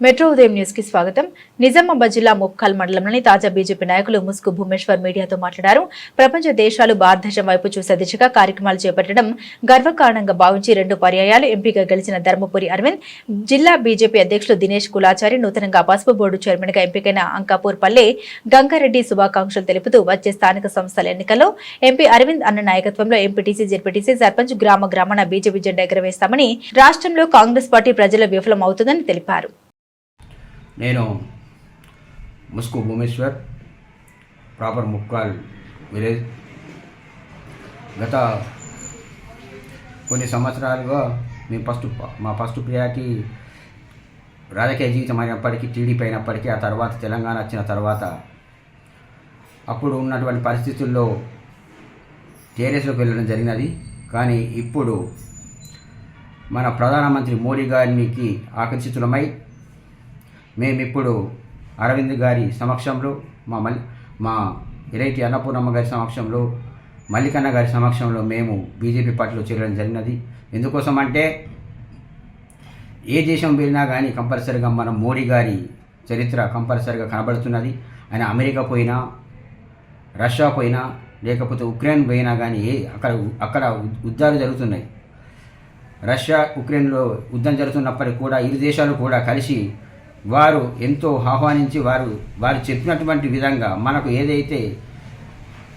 Metro ఉదయం న్యూస్కి స్వాగతం. నిజామాబాద్ జిల్లా ముప్కల్ మండలంలోని తాజా బీజేపీ నాయకులు ముసుకు భూమేశ్వర్ మీడియాతో మాట్లాడారు. ప్రపంచ దేశాలు భారతదేశం వైపు చూసే దిశగా కార్యక్రమాలు చేపట్టడం గర్వకారణంగా భావించి రెండు పర్యాయాలు ఎంపీగా గెలిచిన ధర్మపురి అరవింద్ జిల్లా బీజేపీ అధ్యక్షులు దినేష్ కులాచారి నూతనంగా పసుపు బోర్డు చైర్మన్గా ఎంపికైన అంకాపూర్ పల్లె గంగారెడ్డి శుభాకాంక్షలు తెలుపుతూ వచ్చే స్థానిక సంస్థల ఎన్నికల్లో ఎంపీ అరవింద్ అన్న నాయకత్వంలో ఎంపీటీసీ జెడ్పీటీసీ సర్పంచ్ గ్రామ గ్రామణ బీజేపీ జెండా ఎగరవేస్తామని రాష్ట్రంలో కాంగ్రెస్ పార్టీ ప్రజల విఫలం అవుతుందని తెలిపారు. నేను ముస్కు భూమేశ్వర్ ప్రాపర్ ముక్కాల్ విలేజ్. గత కొన్ని సంవత్సరాలుగా మేము ఫస్ట్ మా ఫస్ట్ ప్రియారిటీ రాజకీయ జీవితం అయినప్పటికీ టీడీపీ అయినప్పటికీ ఆ తర్వాత తెలంగాణ వచ్చిన తర్వాత అప్పుడు ఉన్నటువంటి పరిస్థితుల్లో టీఆర్ఎస్లోకి వెళ్ళడం జరిగినది. కానీ ఇప్పుడు మన ప్రధానమంత్రి మోడీ గారికి ఆకర్షితులమై మేమిప్పుడు అరవింద్ గారి సమక్షంలో మా మల్ మా ఎరైటి అన్నపూర్ణమ్మ గారి సమక్షంలో మల్లికన్న గారి సమక్షంలో మేము బీజేపీ పార్టీలో చేరడం జరిగినది. ఎందుకోసం అంటే ఏ దేశం వెళ్ళినా కానీ కంపల్సరిగా మన మోడీ గారి చరిత్ర కంపల్సరిగా కనబడుతున్నది. ఆయన అమెరికా పోయినా రష్యా పోయినా లేకపోతే ఉక్రెయిన్ పోయినా కానీ ఏ అక్కడ అక్కడ యుద్ధాలు జరుగుతున్నాయి. రష్యా ఉక్రెయిన్లో యుద్ధం జరుగుతున్నప్పటికీ కూడా ఇరు దేశాలు కూడా కలిసి వారు ఎంతో ఆహ్వానించి వారు వారు చెప్పినటువంటి విధంగా మనకు ఏదైతే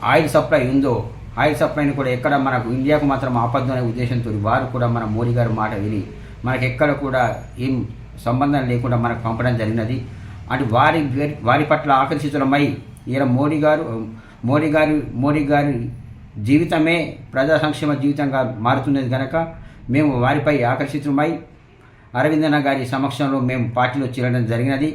ఆయిల్ సప్లై ఉందో ఆయిల్ సప్లైని కూడా ఎక్కడ మనకు ఇండియాకు మాత్రం ఆపద్దు అనే ఉద్దేశంతో వారు కూడా మన మోడీ గారి మాట విని మనకి ఎక్కడ కూడా ఏం సంబంధం లేకుండా మనకు పంపడం జరిగినది. అంటే వారి వారి పట్ల ఆకర్షితులమై ఈయన మోడీ గారు మోడీ గారి మోడీ గారి జీవితమే ప్రజా సంక్షేమ జీవితంగా మారుతున్నది కనుక మేము వారిపై ఆకర్షితులమై అరవిందన్న గారి సమక్షంలో మేము పార్టీలో చేరడం జరిగినది.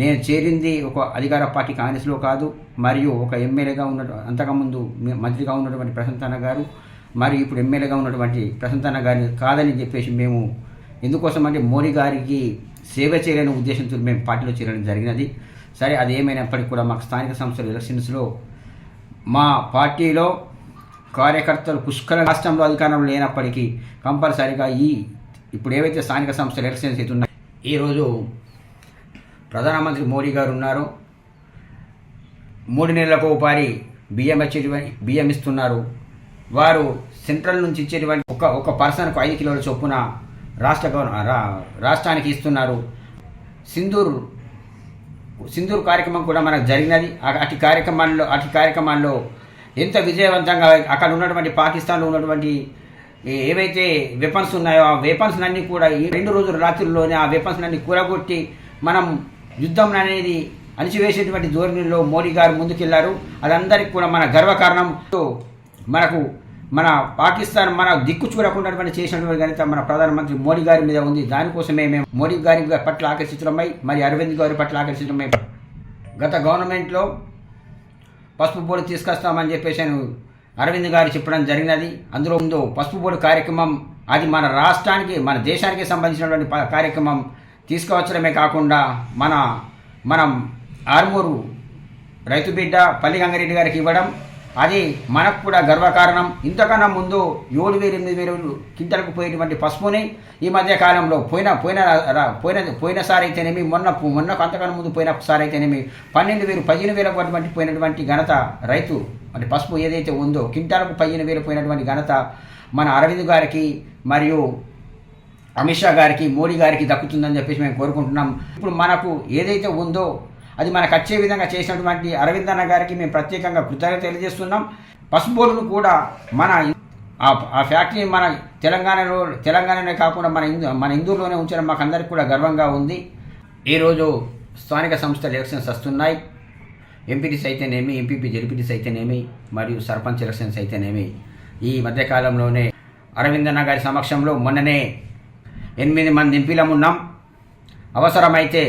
నేను చేరింది ఒక అధికార పార్టీ కాంగ్రెస్లో కాదు మరియు ఒక ఎమ్మెల్యేగా ఉన్న అంతకుముందు మంత్రిగా ఉన్నటువంటి ప్రశాంతన్న గారు మరియు ఇప్పుడు ఎమ్మెల్యేగా ఉన్నటువంటి ప్రశాంతన్న గారిని కాదని చెప్పేసి మేము ఎందుకోసం అంటే మోడీ గారికి సేవ చేయలేని ఉద్దేశంతో మేము పార్టీలో చేరడం జరిగినది. సరే అది ఏమైనప్పటికీ కూడా మాకు స్థానిక సంస్థల ఎలక్షన్స్లో మా పార్టీలో కార్యకర్తలు పుష్కల రాష్ట్రంలో అధికారంలో లేనప్పటికీ కంపల్సరిగా ఈ ఇప్పుడు ఏవైతే స్థానిక సంస్థలు ఎలక్షన్స్ అయితే ఈరోజు ప్రధానమంత్రి మోడీ గారు ఉన్నారు. మూడు నెలలకు ఒకసారి బియ్యం వచ్చేటువంటి బియ్యం ఇస్తున్నారు. వారు సెంట్రల్ నుంచి ఇచ్చేటువంటి ఒక ఒక పర్సన్కు ఐదు కిలోల చొప్పున రాష్ట్ర రాష్ట్రానికి ఇస్తున్నారు. సింధూర్ సింధూర్ కార్యక్రమం కూడా మనకు జరిగినది. అటు కార్యక్రమాల్లో అటు కార్యక్రమాల్లో ఎంత విజయవంతంగా అక్కడ ఉన్నటువంటి పాకిస్తాన్లో ఉన్నటువంటి ఏవైతే వెపన్స్ ఉన్నాయో ఆ వెపన్స్ అన్ని కూడా ఈ రెండు రోజుల రాత్రుల్లోనే ఆ వెపన్స్ అన్ని కూరగొట్టి మనం యుద్ధం అనేది అణిచివేసేటువంటి ధోరణిలో మోడీ గారు ముందుకెళ్ళారు. అదందరికీ కూడా మన గర్వకారణంతో మనకు మన పాకిస్తాన్ మన దిక్కు చూడకుండా చేసినటువంటి ఘనత మన ప్రధానమంత్రి మోడీ గారి మీద ఉంది. దానికోసమే మేము మోడీ గారి పట్ల ఆకర్షితులమై మరి అరవింద్ గారి పట్ల ఆకర్షితులమై గత గవర్నమెంట్లో పసుపు బోర్డు తీసుకొస్తామని చెప్పేసి నేను అరవింద్ గారు చెప్పడం జరిగినది. అందులో ఉందో పసుపు బోర్డు కార్యక్రమం అది మన రాష్ట్రానికి మన దేశానికి సంబంధించినటువంటి కార్యక్రమం తీసుకువచ్చడమే కాకుండా మన మనం ఆర్మూరు రైతు బిడ్డ పల్లి గంగారెడ్డి గారికి ఇవ్వడం. అది మనకు కూడా గర్వకారణం. ఇంతకన్నా ముందు ఏడు వేలు ఎనిమిది వేలు కింటలకు పోయేటువంటి పసుపుని ఈ మధ్య కాలంలో పోయిన పోయిన పోయిన పోయినసారి అయితేనేమి మొన్న మొన్న అంతకన్నా ముందు పోయిన ఒకసారి అయితేనేమి పన్నెండు వేలు పదిహేను వేలకు అటువంటి పోయినటువంటి ఘనత రైతు అంటే పసుపు ఏదైతే ఉందో కింటాలకు పదిహేను వేలు పోయినటువంటి ఘనత మన అరవింద్ గారికి మరియు అమిత్ షా గారికి మోడీ గారికి దక్కుతుందని చెప్పేసి మేము కోరుకుంటున్నాం. ఇప్పుడు మనకు ఏదైతే ఉందో అది మనకు వచ్చే విధంగా చేసినటువంటి అరవింద్ అన్న గారికి మేము ప్రత్యేకంగా కృతజ్ఞత తెలియజేస్తున్నాం. పసుపు కూడా మన ఆ- ఫ్యాక్టరీ మన తెలంగాణలో తెలంగాణనే కాకుండా మన హిందూ మన హిందూరులోనే ఉంచడం మాకు అందరికీ కూడా గర్వంగా ఉంది. ఈరోజు స్థానిక సంస్థల ఎలక్షన్స్ వస్తున్నాయి. ఎంపీటీస్ అయితేనేమి ఎంపీపీ జెడ్పీటీస్ అయితేనేమి మరియు సర్పంచ్ ఎలక్షన్స్ అయితేనేమి ఈ మధ్యకాలంలోనే అరవిందన్న గారి సమక్షంలో మొన్ననే ఎనిమిది మంది ఎంపీలం ఉన్నాం. అవసరమైతే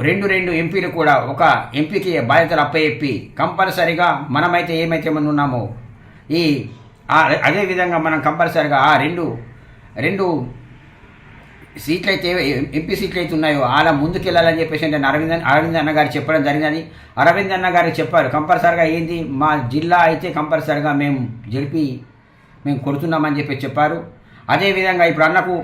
రెండు రెండు ఎంపీలు కూడా ఒక ఎంపీకి బాధ్యతలు అప్పయెప్పి కంపల్సరిగా మనమైతే ఏమైతే మనం ఉన్నామో ఈ అదేవిధంగా అదే మనం కంపల్సరిగా ఆ రెండు రెండు సీట్లు అయితే ఎంపీ సీట్లు అయితే ఉన్నాయో అలా ముందుకెళ్ళాలని చెప్పేసి అంటే అరవింద్ అరవింద్ అన్న గారు చెప్పడం జరిగిందని అరవింద్ అన్న గారు చెప్పారు. కంపల్సరిగా ఏంది? మా జిల్లా అయితే కంపల్సరిగా మేము జరిపి మేము కొడుతున్నామని చెప్పి చెప్పారు. అదేవిధంగా ఇప్పుడు అన్నకు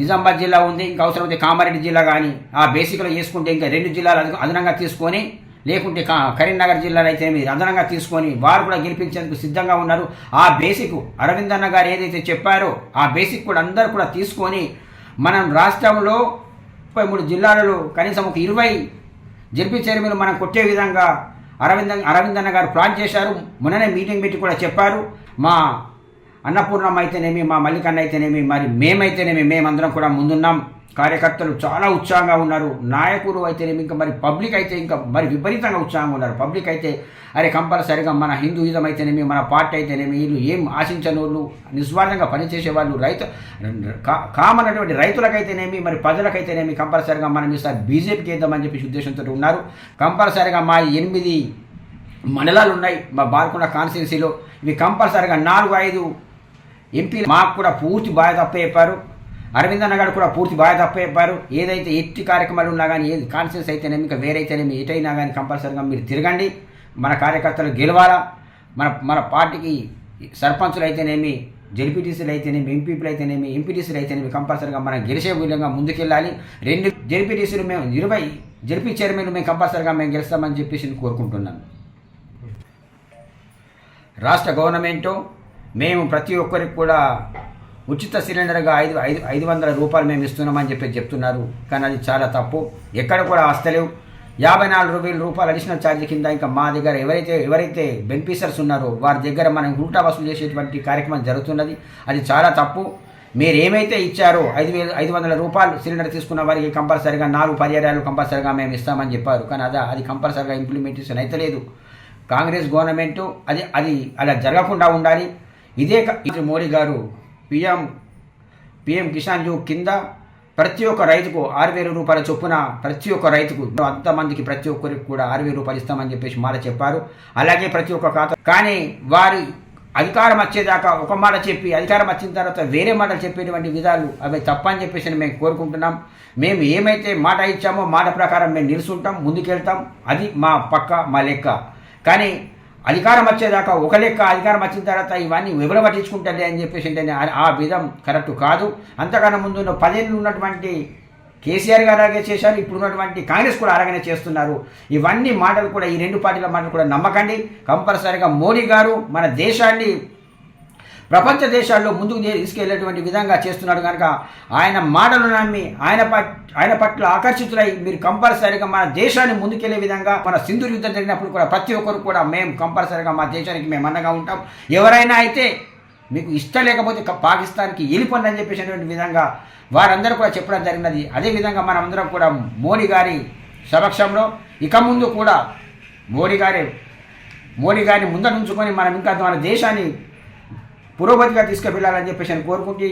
నిజామాబాద్ జిల్లా ఉంది ఇంకా అవసరమైతే కామారెడ్డి జిల్లా కానీ ఆ బేసిక్లో చేసుకుంటే ఇంకా రెండు జిల్లాలు అదనంగా తీసుకొని లేకుంటే కా కరీంనగర్ జిల్లాలో అయితే మీరు అదనంగా తీసుకొని వారు కూడా గెలిపించేందుకు సిద్ధంగా ఉన్నారు. ఆ బేసిక్ అరవింద్ అన్న గారు ఏదైతే చెప్పారో ఆ బేసిక్ కూడా అందరూ కూడా తీసుకొని మనం రాష్ట్రంలో ముప్పై మూడు జిల్లాలలో కనీసం ఒక ఇరవై జెడ్పీ చైర్మన్ మనం కొట్టే విధంగా అరవింద్ అరవిందన్న గారు ప్లాన్ చేశారు. మొన్ననే మీటింగ్ పెట్టి కూడా చెప్పారు. మా అన్నపూర్ణమ్మ అయితేనేమి మా మల్లికన్న అయితేనేమి మరి మేమైతేనేమి మేమందరం కూడా ముందున్నాం. కార్యకర్తలు చాలా ఉత్సాహంగా ఉన్నారు. నాయకులు అయితేనేమి ఇంకా మరి పబ్లిక్ అయితే ఇంకా మరి విపరీతంగా ఉత్సాహంగా ఉన్నారు. పబ్లిక్ అయితే అరే కంపల్సరిగా మన హిందూయిజం అయితేనేమి మన పార్టీ అయితేనేమి వీళ్ళు ఏం ఆశించని వాళ్ళు నిస్వార్థంగా పనిచేసే వాళ్ళు రైతు కా- కామన్ అటువంటి రైతులకైతేనేమి మరి ప్రజలకైతేనేమి కంపల్సరిగా మనం ఈసారి బీజేపీకి వేద్దామని చెప్పి ఉద్దేశంతో ఉన్నారు. కంపల్సరిగా మా ఎనిమిది మండలాలు ఉన్నాయి మా బాల్కొండ కాన్స్టిట్యున్సీలో ఇవి కంపల్సరిగా నాలుగు ఐదు ఎంపీలు మాకు కూడా పూర్తి బాధ అప్పచెప్పారు. అరవింద్ అన్న కూడా పూర్తి బాధి తప్ప చెప్పారు ఏదైతే ఎట్టి కార్యక్రమాలు ఉన్నా కానీ ఏది కాన్ఫిడెన్స్ అయితేనేమి ఇంకా వేరైతేనేమి ఎటైనా కానీ కంపల్సరిగా మీరు తిరగండి. మన కార్యకర్తలు గెలవాలా. మన మన పార్టీకి సర్పంచులు అయితేనేమి జెడ్పీటీసీలు అయితేనేమి ఎంపీపీలు అయితేనేమి ఎంపీటీసీలు అయితేనేమి కంపల్సరిగా మనం గెలిచే విధంగా ముందుకెళ్ళాలి. రెండు జెడ్పీటీసీలు మేము ఇరవై జెడ్పీ చైర్మన్లు మేము కంపల్సరిగా మేము గెలుస్తామని చెప్పేసి కోరుకుంటున్నాను. రాష్ట్ర గవర్నమెంటు మేము ప్రతి ఒక్కరికి కూడా ఉచిత సిలిండర్గా ఐదు ఐదు ఐదు వందల రూపాయలు మేము ఇస్తున్నామని చెప్పి చెప్తున్నారు. కానీ అది చాలా తప్పు. ఎక్కడ కూడా వస్తలేవు యాభై నాలుగు వేల రూపాయలు అడిషనల్ ఛార్జ్ కింద ఇంకా మా దగ్గర ఎవరైతే ఎవరైతే బెనిఫిషర్స్ ఉన్నారో వారి దగ్గర మనం ఉల్టా వసూలు చేసేటువంటి కార్యక్రమం జరుగుతున్నది. అది చాలా తప్పు. మీరు ఏమైతే ఇచ్చారో ఐదు వేలు ఐదు వందల రూపాయలు సిలిండర్ తీసుకున్న వారికి కంపల్సరిగా నాలుగు పర్యాయాలు కంపల్సరిగా మేము ఇస్తామని చెప్పారు. కానీ అదా అది కంపల్సరిగా ఇంప్లిమెంటేషన్ అయితే లేదు. కాంగ్రెస్ గవర్నమెంట్ అది అది అలా జరగకుండా ఉండాలి. ఇదే క- మోడీ గారు పిఎం పిఎం కిసాన్ జూ కింద ప్రతి ఒక్క రైతుకు ఆరు వేల రూపాయల చొప్పున ప్రతి ఒక్క రైతుకు అంతమందికి ప్రతి ఒక్కరికి కూడా ఆరు వేల రూపాయలు ఇస్తామని చెప్పేసి మాట చెప్పారు. అలాగే ప్రతి ఒక్క ఖాతా కానీ వారి అధికారం వచ్చేదాకా ఒక మాట చెప్పి అధికారం వచ్చిన తర్వాత వేరే మాటలు చెప్పేటువంటి విధాలు అవి తప్పని చెప్పేసి మేము కోరుకుంటున్నాం. మేము ఏమైతే మాట ఇచ్చామో మాట ప్రకారం మేము నిలుచుంటాం ముందుకెళ్తాం. అది మా పక్క మా లెక్క. కానీ అధికారం వచ్చేదాకా ఒక లెక్క అధికారం వచ్చిన తర్వాత ఇవన్నీ ఎవరు పట్టించుకుంటారే అని చెప్పేసి అంటే ఆ- విధం కరెక్ట్ కాదు. అంతకన్నా ముందున్న పదేళ్ళు ఉన్నటువంటి కేసీఆర్ గారు అలాగే చేశారు ఇప్పుడు ఉన్నటువంటి కాంగ్రెస్ కూడా అలాగనే చేస్తున్నారు. ఇవన్నీ మాటలు కూడా ఈ రెండు పార్టీల మాటలు కూడా నమ్మకండి. కంపల్సరీగా మోడీ గారు మన దేశాన్ని ప్రపంచ దేశాల్లో ముందుకు తీసుకెళ్ళేటువంటి విధంగా చేస్తున్నాడు కనుక ఆయన మాటలు నమ్మి ఆయన పట్ ఆయన పట్ల ఆకర్షితులై మీరు కంపల్సరీగా మన దేశాన్ని ముందుకెళ్ళే విధంగా మన సింధు యుద్ధం జరిగినప్పుడు కూడా ప్రతి ఒక్కరు కూడా మేము కంపల్సరీగా మా దేశానికి మేము అండగా ఉంటాం. ఎవరైనా అయితే మీకు ఇష్టం లేకపోతే పాకిస్తాన్కి వెళ్ళిపోండి అని చెప్పేసినటువంటి విధంగా వారందరూ కూడా చెప్పడం జరిగినది. అదేవిధంగా మనమందరం కూడా మోడీ గారి సమక్షంలో ఇక ముందు కూడా మోడీ గారి మోడీ గారిని ముందర ఉంచుకొని మనం ఇంకా మన దేశాన్ని పురోగతిగా తీసుకువెళ్ళాలని చెప్పేసి నేను కోరుకుంటూ